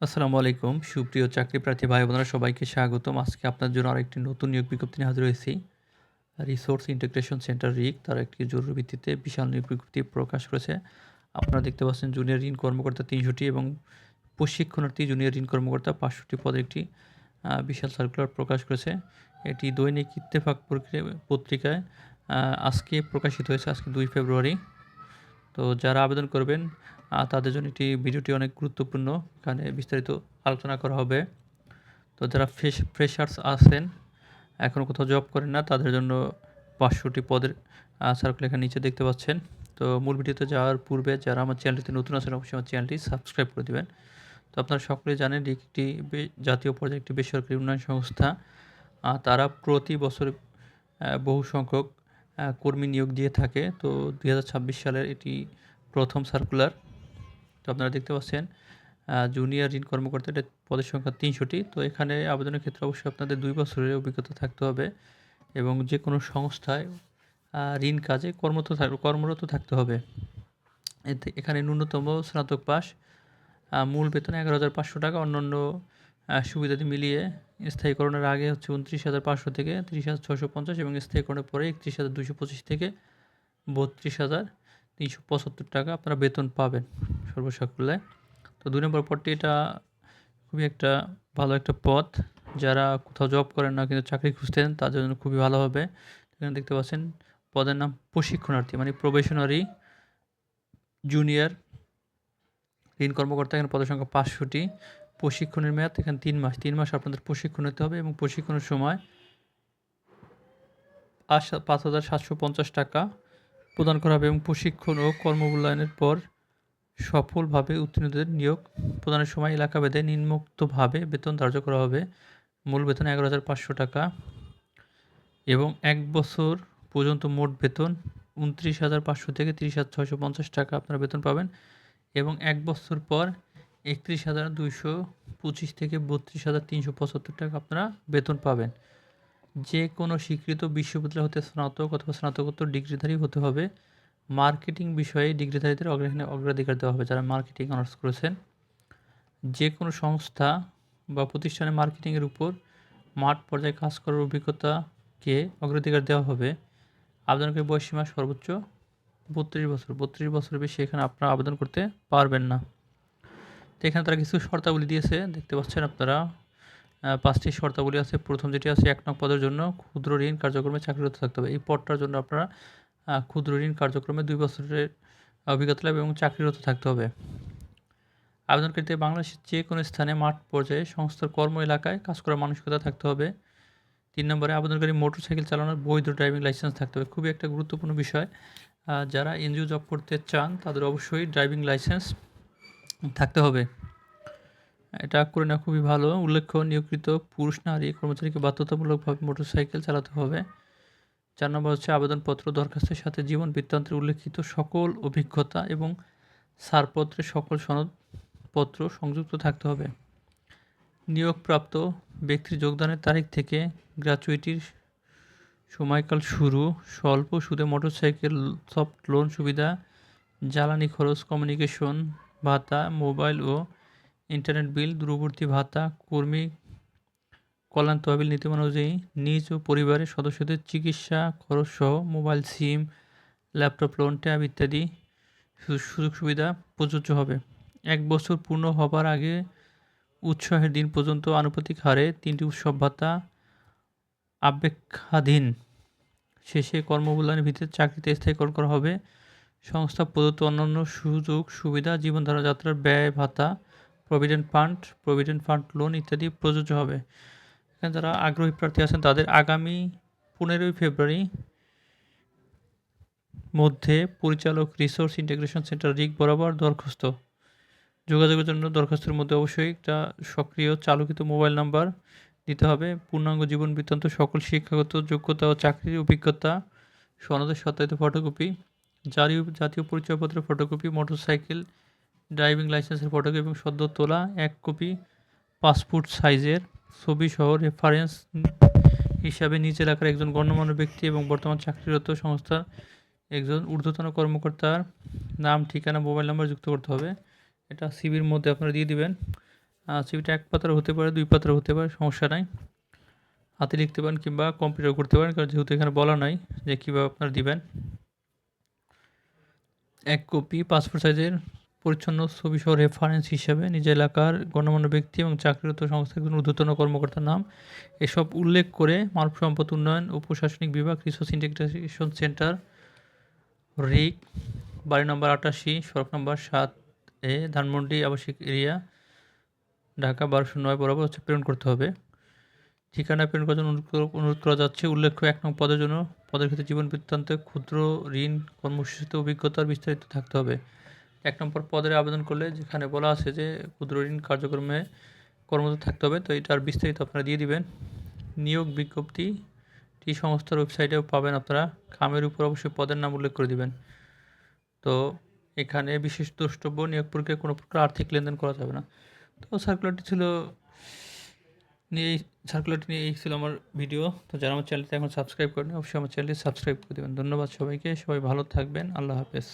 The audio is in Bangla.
আসসালামু আলাইকুম। সুপ্রিয় চাকরি প্রার্থী ভাই বোনেরা সবাইকে স্বাগতম। আজকে আপনার জন্য আরেকটি নতুন নিয়োগ বিজ্ঞপ্তি নিয়ে হাজির হয়েছি। রিসোর্স ইন্টিগ্রেশন সেন্টার রিক তার একটি জরুরি ভিত্তিতে বিশাল নিয়োগ বিজ্ঞপ্তি প্রকাশ করেছে। আপনারা দেখতে পাচ্ছেন জুনিয়র ঋণ কর্মকর্তা তিনশোটি এবং প্রশিক্ষণার্থী জুনিয়র ঋণ কর্মকর্তা পাঁচশোটি পদের একটি বিশাল সার্কুলার প্রকাশ করেছে। এটি দৈনিক ইত্তেফাক পত্রিকা- পত্রিকায় আজকে প্রকাশিত হয়েছে, আজকে দুই ফেব্রুয়ারি। তো যারা আবেদন করবেন তাদের জন্য এটি ভিডিওটি অনেক গুরুত্বপূর্ণ। এখানে বিস্তারিত আলোচনা করা হবে। তো যারা ফ্রেশ, ফ্রেশার্স আছেন এখনও কোথাও জব করেন না, তাদের জন্য পাঁচশোটি পদের সার্কুল এখানে নিচে দেখতে পাচ্ছেন। তো মূল ভিডিওতে যাওয়ার পূর্বে যারা আমার চ্যানেলটিতে নতুন আছেন, অবশ্যই আমার চ্যানেলটি সাবস্ক্রাইব করে দেবেন। তো আপনারা সকলেই জানেন একটি জাতীয় পর্যায়ে একটি বেসরকারি উন্নয়ন সংস্থা। তারা প্রতি বছর বহু সংখ্যক কর্মী নিয়োগ দিয়ে থাকে। তো দুই হাজার ছাব্বিশ সালের এটি প্রথম সার্কুলার তো আপনারা দেখতে পাচ্ছেন জুনিয়র ঋণ কর্মকর্তা এটা পদের সংখ্যা তিনশোটি। তো এখানে আবেদনের ক্ষেত্রে অবশ্যই আপনাদের দুই বছরের অভিজ্ঞতা থাকতে হবে এবং যে কোনো সংস্থায় ঋণ কাজে কর্মরত কর্মরত থাকতে হবে। এতে এখানে ন্যূনতম স্নাতক পাস মূল বেতন এগারো হাজার পাঁচশো টাকা, অন্যান্য সুবিধাদি মিলিয়ে স্থায়ীকরণের আগে হচ্ছে উনত্রিশ হাজার পাঁচশো থেকে তিরিশ হাজার ছশো পঞ্চাশ এবং স্থায়ীকরণের পরে একত্রিশ হাজার দুশো পঁচিশ থেকে বত্রিশ হাজার তিনশো পঁচাত্তর টাকা আপনারা বেতন পাবেন সর্বসাকুল্যে। তো দুই নম্বর পদটি এটা খুবই একটা ভালো একটা পদ যারা কোথাও জব করেন না কিন্তু চাকরি খুঁজতেন তাদের জন্য খুবই ভালো হবে। এখানে দেখতে পাচ্ছেন পদের নাম প্রশিক্ষণার্থী মানে প্রবেশনারি জুনিয়র ঋণ কর্মকর্তা, এখানে পদের সংখ্যা পাঁচশোটি। প্রশিক্ষণের মেয়াদ, এখানে তিন মাস তিন মাস আপনাদের প্রশিক্ষণ নিতে হবে এবং প্রশিক্ষণের সময় পাঁচ হাজার সাতশো পঞ্চাশ টাকা প্রদান করা হবে এবং প্রশিক্ষণ ও কর্মমূল্যায়নের পর সফলভাবে উত্তীর্ণদের নিয়োগ প্রদানের সময় এলাকা ভেদে নিম্নোক্তভাবে বেতন ধার্য করা হবে। মূল বেতন এগারো হাজার পাঁচশো টাকা এবং এক বছর পর্যন্ত মোট বেতন উনত্রিশ হাজার পাঁচশো থেকে তিরিশ হাজার ছয়শো পঞ্চাশ টাকা আপনারা বেতন পাবেন এবং এক বছর পর একত্রিশ হাজার দুইশো পঁচিশ থেকে বত্রিশ হাজার তিনশো পঁচাত্তর টাকা আপনারা বেতন পাবেন। যে কোনো স্বীকৃত বিশ্ববিদ্যালয় হতে স্নাতক অথবা স্নাতকোত্তর ডিগ্রিধারী হতে হবে। মার্কেটিং বিষয়ে ডিগ্রিধারীদের অগ্রহণে অগ্রাধিকার দেওয়া হবে যারা মার্কেটিং অনার্স করেছেন। যে কোনো সংস্থা বা প্রতিষ্ঠানে মার্কেটিংয়ের উপর মাঠ পর্যায়ে কাজ করার অভিজ্ঞতাকে অগ্রাধিকার দেওয়া হবে। আবেদনকারী বয়সীমা সর্বোচ্চ বত্রিশ বছর। বত্রিশ বছরের বেশি এখানে আপনারা আবেদন করতে পারবেন না। তো এখানে তারা কিছু শর্তাবলী দিয়েছে, দেখতে পাচ্ছেন আপনারা। পাঁচটি শর্তাবলী আছে। প্রথম যেটি আছে, এক নং পদের জন্য ক্ষুদ্র ঋণ কার্যক্রমে চাকরিরত থাকতে হবে। এই পদটার জন্য আপনারা ক্ষুদ্র ঋণ কার্যক্রমে দুই বছরের অভিজ্ঞতা লাভ এবং চাকরিরত থাকতে হবে। আবেদনকারীতে বাংলাদেশের যে কোনো স্থানে মাঠ পর্যায়ে সংস্থার কর্ম এলাকায় কাজ করার মানসিকতা থাকতে হবে। তিন নম্বরে, আবেদনকারী মোটরসাইকেল চালানোর বৈধ ড্রাইভিং লাইসেন্স থাকতে হবে। খুবই একটা গুরুত্বপূর্ণ বিষয়। যারা এনজিও জব করতে চান, তাদের অবশ্যই ড্রাইভিং লাইসেন্স থাকতে হবে। এটা করে না খুবই ভালো। উল্লেখ্য, নিয়োগকৃত পুরুষ, নারী কর্মচারীকে বাধ্যতামূলকভাবে মোটরসাইকেল চালাতে হবে। চার নম্বর হচ্ছে আবেদনপত্র, দরখাস্তের সাথে জীবন বৃত্তান্তের উল্লেখিত সকল অভিজ্ঞতা এবং ছাড়পত্রের সকল সনদপত্র সংযুক্ত থাকতে হবে। নিয়োগপ্রাপ্ত ব্যক্তির যোগদানের তারিখ থেকে গ্র্যাচুইটির সময়কাল শুরু। স্বল্প সুদে মোটরসাইকেল, সফট লোন সুবিধা, জ্বালানি খরচ, কমিউনিকেশন ভাতা, মোবাইল ও ইন্টারনেট বিল, দূরবর্তী ভাতা, কর্মী কল্যাণ তহবিল নীতিমালা অনুযায়ী নিজ ও পরিবারের সদস্যদের চিকিৎসা খরচ সহ mobile, sim, laptop loan tab ইত্যাদি সুযোগ সুবিধা প্রযোজ্য হবে। এক বছর পূর্ণ হবার আগে উৎসাহের দিন পর্যন্ত আনুপাতিক হারে তিনটি উৎসব ভাতা আবেক্ষাধীন। শেষে কর্মমূল্যায়নের ভিত্তিতে চাকরিতে স্থায়ীকরণ করা হবে। সংস্থা প্রদত্ত অন্যান্য সুযোগ, সুবিধা, জীবনধারা, যাত্রার ব্যয়, ভাতা provident fund provident fund loan ইত্যাদি প্রযোজ্য হবে। এখানে যারা আগ্রহী প্রার্থী আছেন, তাদের আগামী পনেরোই ফেব্রুয়ারি মধ্যে পরিচালক রিসোর্স ইন্টিগ্রেশন সেন্টার রিক বরাবর দরখাস্ত। যোগাযোগের জন্য দরখাস্তের মধ্যে অবশ্যই একটা সক্রিয়, চালকিত মোবাইল নাম্বার দিতে হবে। পূর্ণাঙ্গ জীবন বৃত্তান্ত, সকল শিক্ষাগত যোগ্যতা ও চাকরির অভিজ্ঞতা, সনদের সত্যায়িত ফটোকপি জাতীয় জাতীয় পরিচয়পত্রের ফটোকপি মোটরসাইকেল ড্রাইভিং লাইসেন্সের ফটোকপি এবং সদ্য তোলা এক কপি পাসপোর্ট সাইজের ছবি সহ রেফারেন্স হিসাবে নিজ এলাকার একজন গণ্যমান্য ব্যক্তি এবং বর্তমান চাকরিরত সংস্থার একজন ঊর্ধ্বতন কর্মকর্তার নাম, ঠিকানা মোবাইল নাম্বার যুক্ত করতে হবে। এটা সিবির মধ্যে আপনারা দিয়ে দিবেন। সিভিটা এক পাতার হতে পারে, দুই পাতার হতে পারে, সমস্যা নাই। হাতে লিখতে পারেন কিংবা কম্পিউটার করতে পারেন, কারণ যেহেতু এখানে বলা নাই যে কীভাবে আপনারা দিবেন। এক কপি পাসপোর্ট সাইজের পরিচ্ছন্ন ছবি সহ রেফারেন্স হিসাবে নিজ এলাকার গণ্যমান্য ব্যক্তি এবং চাকরিরত সংস্থার কোনো ঊর্ধ্বতন কর্মকর্তার নাম। এসব উল্লেখ করে মানব সম্পদ উন্নয়ন ও প্রশাসনিক বিভাগ রিসোর্স ইন্টিগ্রেশন সেন্টার রিক বাড়ি নম্বর আটাশি, সড়ক নম্বর সাত এ, ধানমন্ডি আবাসিক এরিয়া, ঢাকা বারোশো নয়, বরাবর হচ্ছে প্রেরণ করতে হবে। ঠিকানা প্রেরণ করার জন্য অনুরোধ করা যাচ্ছে। উল্লেখ্য, এক নং পদের জন্য পদের ক্ষেত্রে জীবন বৃত্তান্তে, ক্ষুদ্র ঋণ কর্মসূচিতে অভিজ্ঞতার বিস্তারিত থাকতে হবে। এক নম্বর পদের আবেদন করলে যেখানে বলা আছে যে ক্ষুদ্র ঋণ কার্যক্রমে কর্মরত থাকতে হবে, তো এটার বিস্তারিত আপনারা দিয়ে দিবেন। নিয়োগ বিজ্ঞপ্তি টি সংস্থার ওয়েবসাইটেও পাবেন আপনারা। খামের উপর অবশ্যই পদের নাম উল্লেখ করে দিবেন। তো এখানে বিশেষ দ্রষ্টব্য, নিয়োগ প্রক্রিয়া কোনো প্রকার আর্থিক লেনদেন করা যাবে না। তো সার্কুলারটি ছিল নিয়ে এই সার্কুলারটি নিয়ে এই ছিল আমার ভিডিও তো যারা আমার চ্যানেলটি এখন সাবস্ক্রাইব করেন অবশ্যই আমার চ্যানেলটি সাবস্ক্রাইব করে দেবেন। ধন্যবাদ সবাইকে। সবাই ভালো থাকবেন। আল্লাহ হাফেজ।